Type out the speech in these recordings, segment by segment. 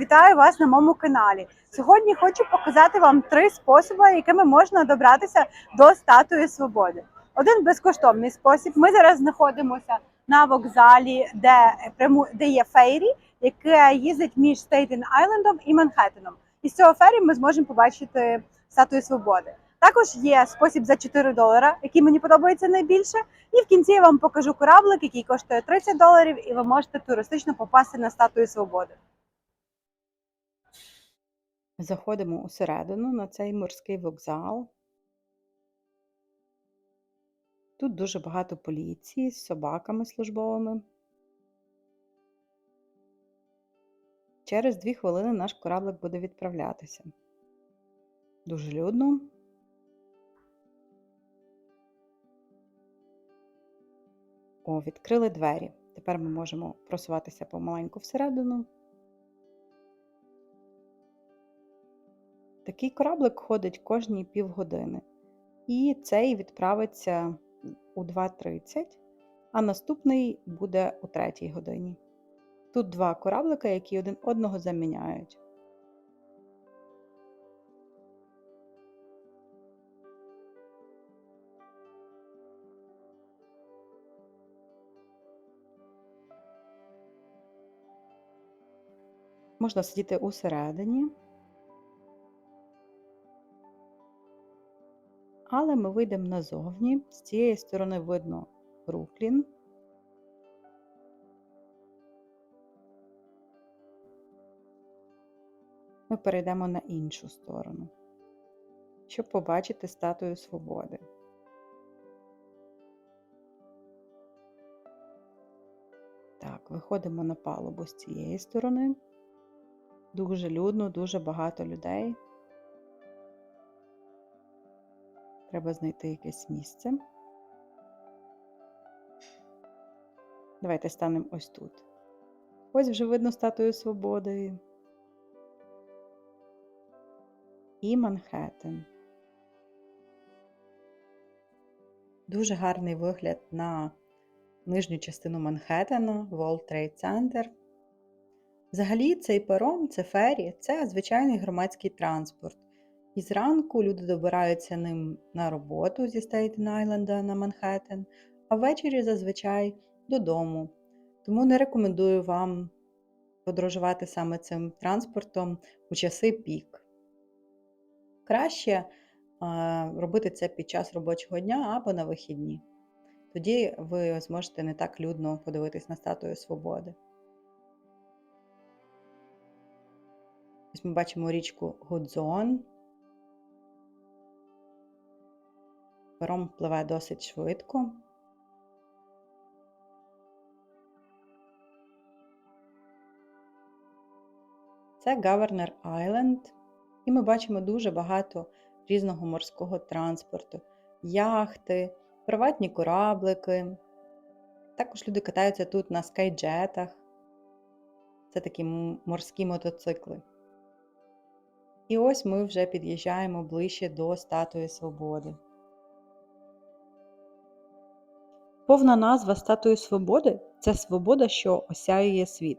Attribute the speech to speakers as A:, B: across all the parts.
A: Вітаю вас на моєму каналі. Сьогодні хочу показати вам три способи, якими можна добратися до статуї свободи. Один безкоштовний спосіб. Ми зараз знаходимося на вокзалі, де де є фейрі, яке їздить між Стейтен Айлендом і Манхеттеном. І з цього фері ми зможемо побачити статую свободи. Також є спосіб за 4 долара, який мені подобається найбільше. І в кінці я вам покажу кораблик, який коштує 30 доларів, і ви можете туристично попасти на статую свободи.
B: Заходимо усередину на цей морський вокзал. Тут дуже багато поліції з собаками службовими. Через дві хвилини наш кораблик буде відправлятися. Дуже людно. О, відкрили двері. Тепер ми можемо просуватися помаленьку всередину. Такий кораблик ходить кожні півгодини. І цей відправиться у 2.30, а наступний буде у 3 годині. Тут два кораблика, які один одного заміняють. Можна сидіти усередині. Але ми вийдемо назовні. З цієї сторони видно Бруклін. Ми перейдемо на іншу сторону, щоб побачити статую свободи. Так, виходимо на палубу з цієї сторони. Дуже людно, дуже багато людей. Треба знайти якесь місце. Давайте станемо ось тут. Ось вже видно статую свободи. І Манхеттен. Дуже гарний вигляд на нижню частину Манхеттена, World Trade Center. Взагалі, цей паром, це фері, це звичайний громадський транспорт. І зранку люди добираються ним на роботу зі Стейтен Айленда на Манхеттен, а ввечері зазвичай додому. Тому не рекомендую вам подорожувати саме цим транспортом у часи пік. Краще робити це під час робочого дня або на вихідні. Тоді ви зможете не так людно подивитись на статую свободи. Ось ми бачимо річку Гудзон. Паром пливе досить швидко. Це Governor Island, і ми бачимо дуже багато різного морського транспорту, яхти, приватні кораблики. Також люди катаються тут на скайджетах. Це такі морські мотоцикли. І ось ми вже під'їжджаємо ближче до Статуї Свободи. Повна назва Статуї Свободи це свобода, що осяює світ.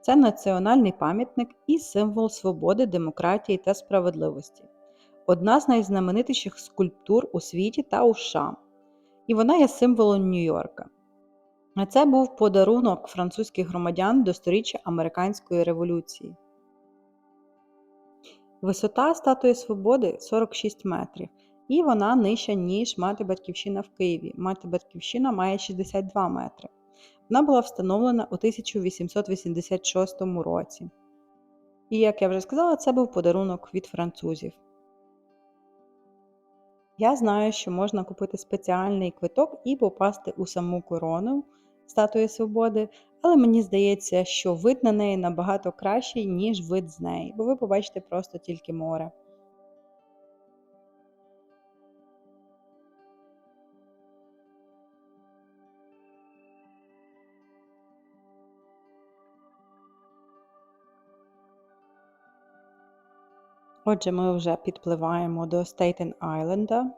B: Це національний пам'ятник і символ свободи, демократії та справедливості. Одна з найзнаменитіших скульптур у світі та у США. І вона є символом Нью-Йорка. А це був подарунок французьких громадян до сторіччя Американської революції. Висота Статуї Свободи 46 метрів, і вона нижча, ніж мати Батьківщина в Києві. Мати Батьківщина має 62 метри. Вона була встановлена у 1886 році. І, як я вже сказала, це був подарунок від французів. Я знаю, що можна купити спеціальний квиток і попасти у саму корону Статуї Свободи, але мені здається, що вид на неї набагато кращий, ніж вид з неї, бо ви побачите просто тільки море. Отже, ми вже підпливаємо до Стейтен Айленда.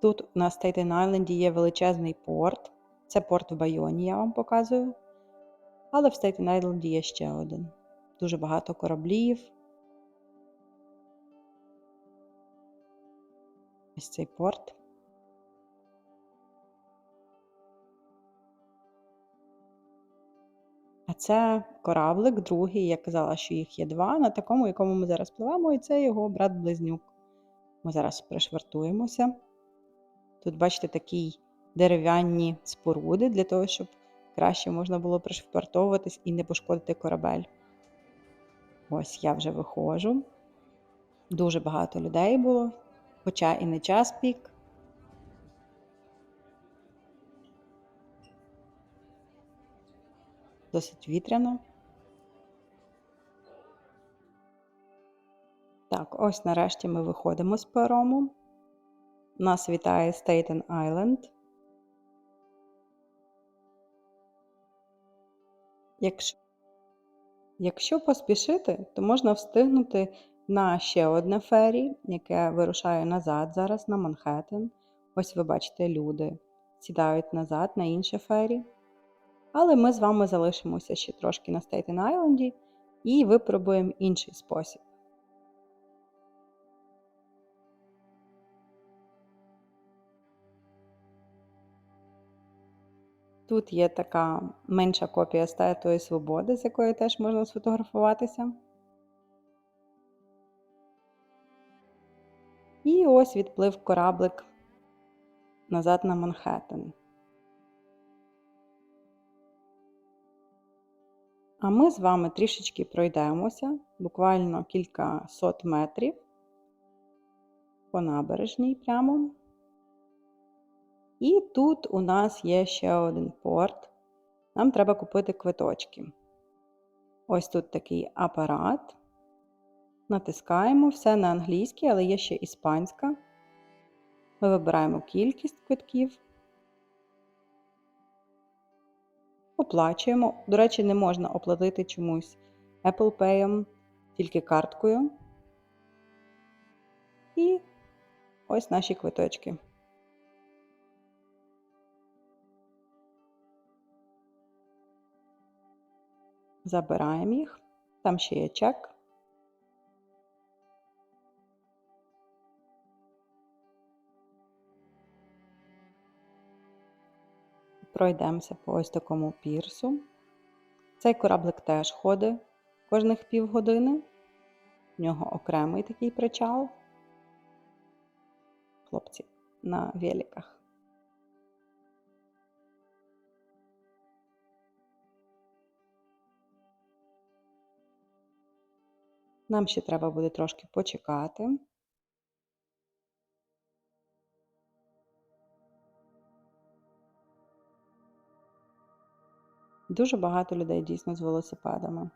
B: Тут на Стейтен Айленді є величезний порт. Це порт в Байоні, я вам показую. Але в Стейтен Айленді є ще один. дуже багато кораблів. Ось цей порт. А це кораблик, другий. Я казала, що їх є два. На такому, якому ми зараз пливемо, і це його брат-близнюк. Ми зараз пришвартуємося. Тут, бачите, такі дерев'яні споруди для того, щоб краще можна було пришвартовуватись і не пошкодити корабель. Ось я вже виходжу. Дуже багато людей було, хоча і не час пік. Досить вітряно. Так, ось нарешті ми виходимо з парому. Нас вітає Staten Island. Якщо, якщо поспішити, то можна встигнути на ще одне фері, яке вирушає назад зараз на Манхеттен. Ось ви бачите, люди сідають назад на інше фері. Але ми з вами залишимося ще трошки на Staten Island і випробуємо інший спосіб. Тут є така менша копія статуї свободи, з якою теж можна сфотографуватися. І ось відплив кораблик назад на Манхеттен. А ми з вами трішечки пройдемося, буквально кілька сот метрів по набережній прямо. І тут у нас є ще один порт. Нам треба купити квиточки. Ось тут такий апарат. Натискаємо все на англійській, але є ще іспанська. Ми вибираємо кількість квитків. Оплачуємо. До речі, не можна оплатити чомусь Apple Pay, тільки карткою. І ось наші квиточки. Забираємо їх. Там ще є чек. Пройдемося по ось такому пірсу. Цей кораблик теж ходить кожних півгодини. В нього окремий такий причал. Хлопці на великах. Нам ще треба буде трошки почекати. Дуже багато людей дійсно з велосипедами.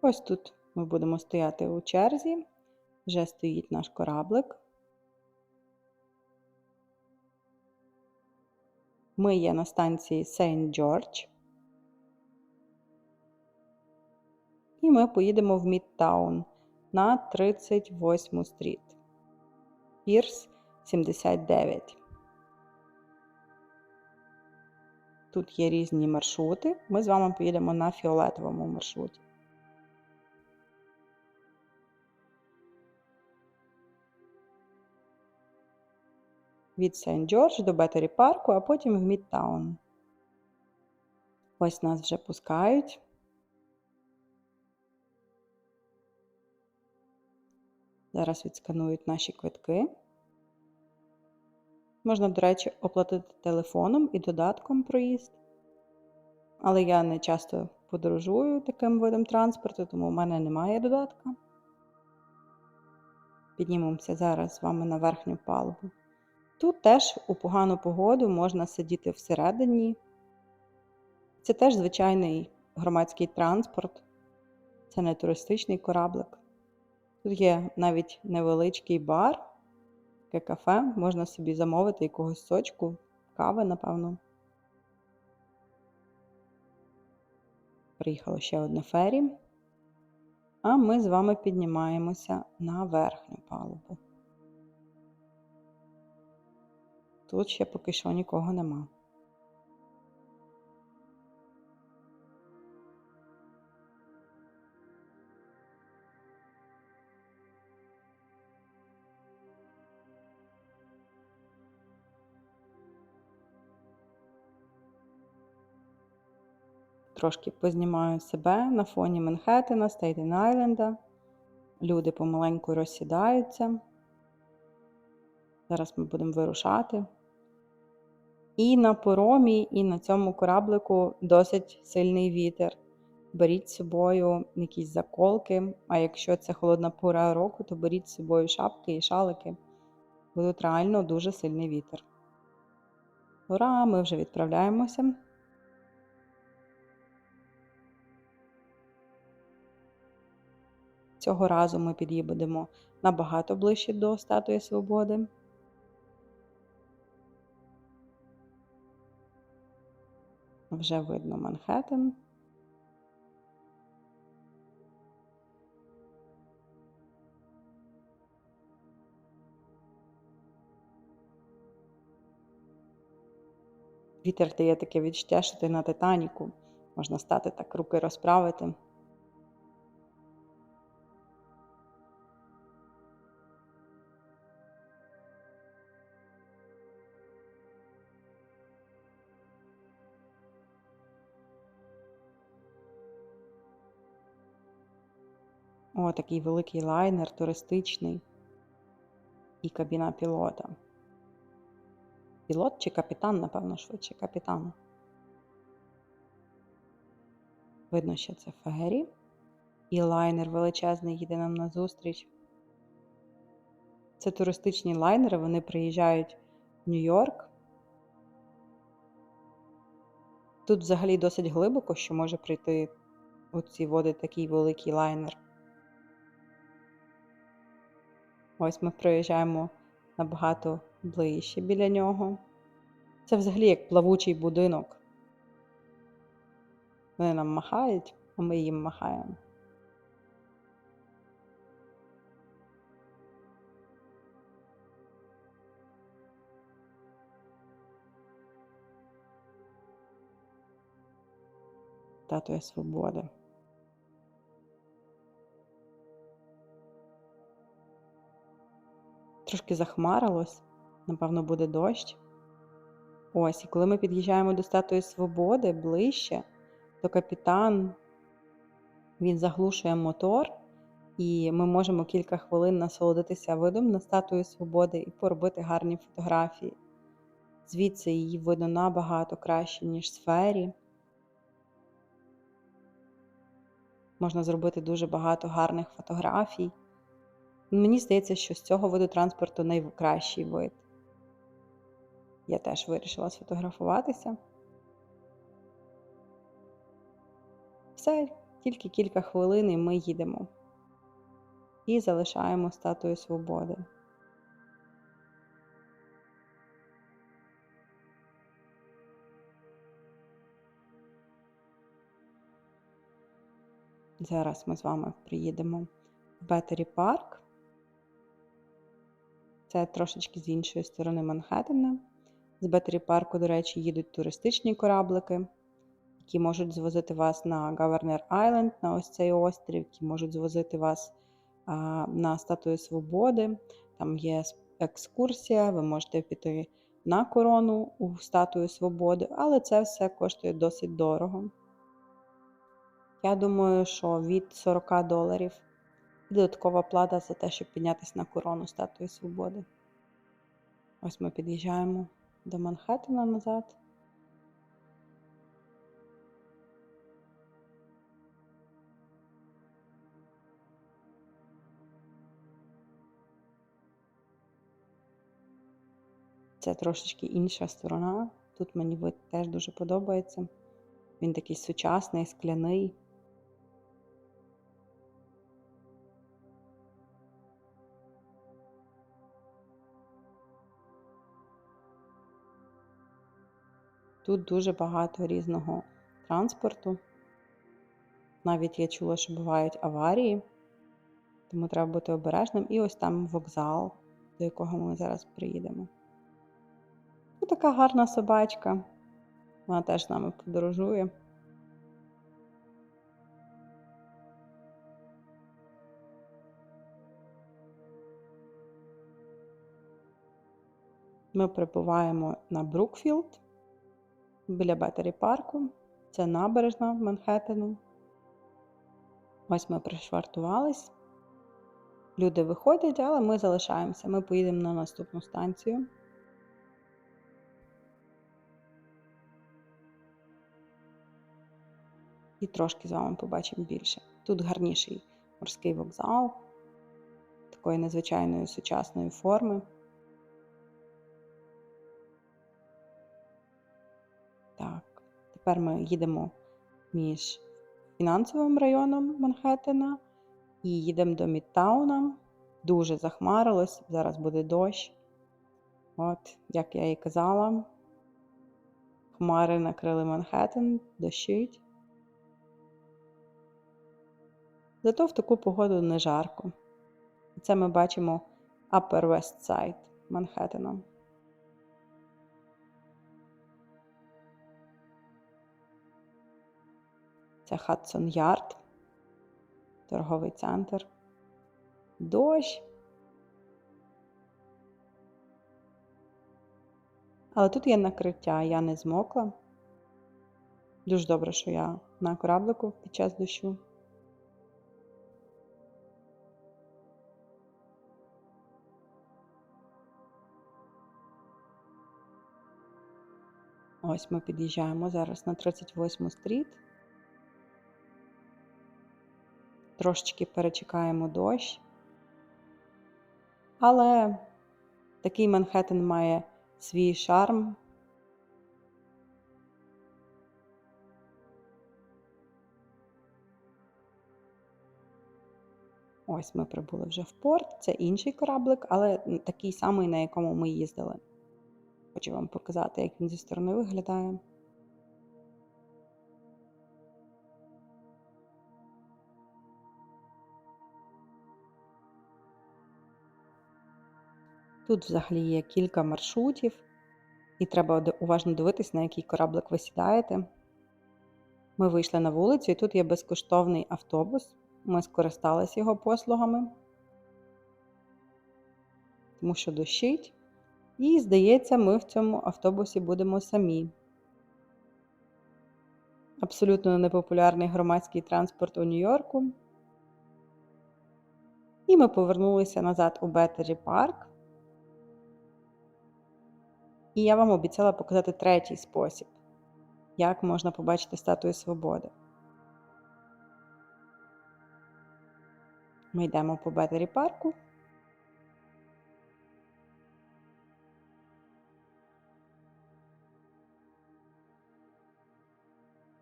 B: Ось тут ми будемо стояти у черзі. Вже стоїть наш кораблик. Ми є на станції Сейнт Джордж. І ми поїдемо в Мідтаун на 38 стріт. Пірс 79. Тут є різні маршрути. Ми з вами поїдемо на фіолетовому маршруті. Від Сент Джордж до Беттері парку, а потім в Мідтаун. Ось нас вже пускають. Зараз відсканують наші квитки. Можна, до речі, оплатити телефоном і додатком проїзд. Але я не часто подорожую таким видом транспорту, тому в мене немає додатка. Піднімемося зараз з вами на верхню палубу. Тут теж у погану погоду можна сидіти всередині. Це теж звичайний громадський транспорт, це не туристичний кораблик. Тут є навіть невеличкий бар, таке кафе, можна собі замовити якогось сочку, кави, напевно. Приїхало ще одне фері. А ми з вами піднімаємося на верхню палубу. Тут ще поки що нікого нема. Трошки познімаю себе на фоні Манхеттена, Стейтен Айленда. Люди помаленьку розсідаються. Зараз ми будемо вирушати. І на поромі, і на цьому кораблику досить сильний вітер. Беріть з собою якісь заколки, а якщо це холодна пора року, то беріть з собою шапки і шалики. Бо реально дуже сильний вітер. Ура! Ми вже відправляємося. Цього разу ми під'їдемо набагато ближче до Статуї Свободи. Вже видно Манхеттен. Вітер дає таке відчуття, що ти на Титаніку. Можна стати так, руки розправити. Такий великий лайнер, туристичний. І кабіна пілота. Пілот чи капітан, напевно, швидше капітан. Видно, що це фері. І лайнер величезний їде нам назустріч. Це туристичні лайнери, вони приїжджають в Нью-Йорк. Тут взагалі досить глибоко, що може прийти у ці води такий великий лайнер. Ось ми проїжджаємо набагато ближче біля нього. Це взагалі як плавучий будинок. Вони нам махають, а ми їм махаємо. Статуя свободи. Трошки захмарилось, напевно, буде дощ. Ось, і коли ми під'їжджаємо до Статуї Свободи ближче, то капітан він заглушує мотор, і ми можемо кілька хвилин насолодитися видом на Статую Свободи і поробити гарні фотографії. Звідси її видно набагато краще, ніж з фері. Можна зробити дуже багато гарних фотографій. Мені здається, що з цього виду транспорту найкращий вид. Я теж вирішила сфотографуватися. Все, тільки кілька хвилин і ми їдемо. І залишаємо статую свободи. Зараз ми з вами приїдемо в Беттері Парк. Це трошечки з іншої сторони Манхеттена. З Беттері Парку, до речі, їдуть туристичні кораблики, які можуть звозити вас на Governor Island, на ось цей острів, які можуть звозити вас а, на Статую Свободи. Там є екскурсія, ви можете піти на корону у Статую Свободи, але це все коштує досить дорого. Я думаю, що від 40 доларів додаткова плата за те, щоб піднятися на корону Статуї Свободи. Ось ми під'їжджаємо до Манхеттена назад. Це трошечки інша сторона. Тут мені вид теж дуже подобається. Він такий сучасний, скляний. Тут дуже багато різного транспорту. Навіть я чула, що бувають аварії Тому треба бути обережним. І ось там вокзал, до якого ми зараз приїдемо. Ось така гарна собачка. Вона теж з нами подорожує. Ми прибуваємо на Брукфілд біля Беттері парку. Це набережна в Манхеттену. Ось ми пришвартувались. Люди виходять, але ми залишаємося. Ми поїдемо на наступну станцію. І трошки з вами побачимо більше. Тут гарніший морський вокзал такої незвичайної сучасної форми. Тепер ми їдемо між фінансовим районом Манхеттена і їдемо до Мідтауна. Дуже захмарилось, зараз буде дощ. От, як я і казала, хмари накрили Манхеттен, дощить. Зато в таку погоду не жарко. Це ми бачимо Upper West Side Манхеттена. Це Хадсон Ярд, торговий центр. Дощ. Але тут є накриття, я не змокла. Дуже добре, що я на кораблику під час дощу. Ось ми під'їжджаємо зараз на 38 стріт. Трошечки перечекаємо дощ. Але такий Манхеттен має свій шарм. Ось ми прибули вже в порт. Це інший кораблик, але такий самий, на якому ми їздили. Хочу вам показати, як він зі сторони виглядає. Тут взагалі є кілька маршрутів, і треба уважно дивитись, на який кораблик ви сідаєте. Ми вийшли на вулицю, і тут є безкоштовний автобус. Ми скористалися його послугами, тому що дощить. І, здається, ми в цьому автобусі будемо самі. Абсолютно непопулярний громадський транспорт у Нью-Йорку. І ми повернулися назад у Беттері Парк. І я вам обіцяла показати третій спосіб, як можна побачити статую свободи. Ми йдемо по Беттері парку.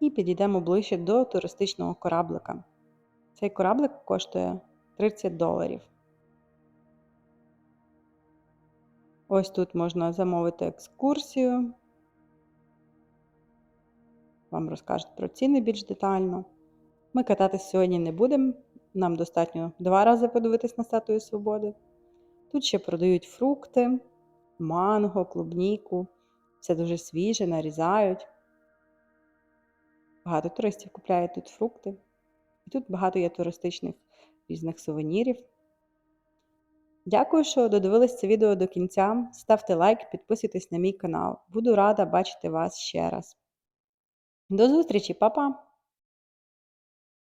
B: І підійдемо ближче до туристичного кораблика. Цей кораблик коштує 30 доларів. Ось тут можна замовити екскурсію. Вам розкажуть про ціни більш детально. Ми кататись сьогодні не будемо. Нам достатньо два рази подивитись на статую свободи. Тут ще продають фрукти, манго, клубніку. Все дуже свіже, нарізають. Багато туристів купляють тут фрукти. І тут багато є туристичних різних сувенірів. Дякую, що додивились це відео до кінця. Ставте лайк, підписуйтесь на мій канал. Буду рада бачити вас ще раз. До зустрічі, па-па!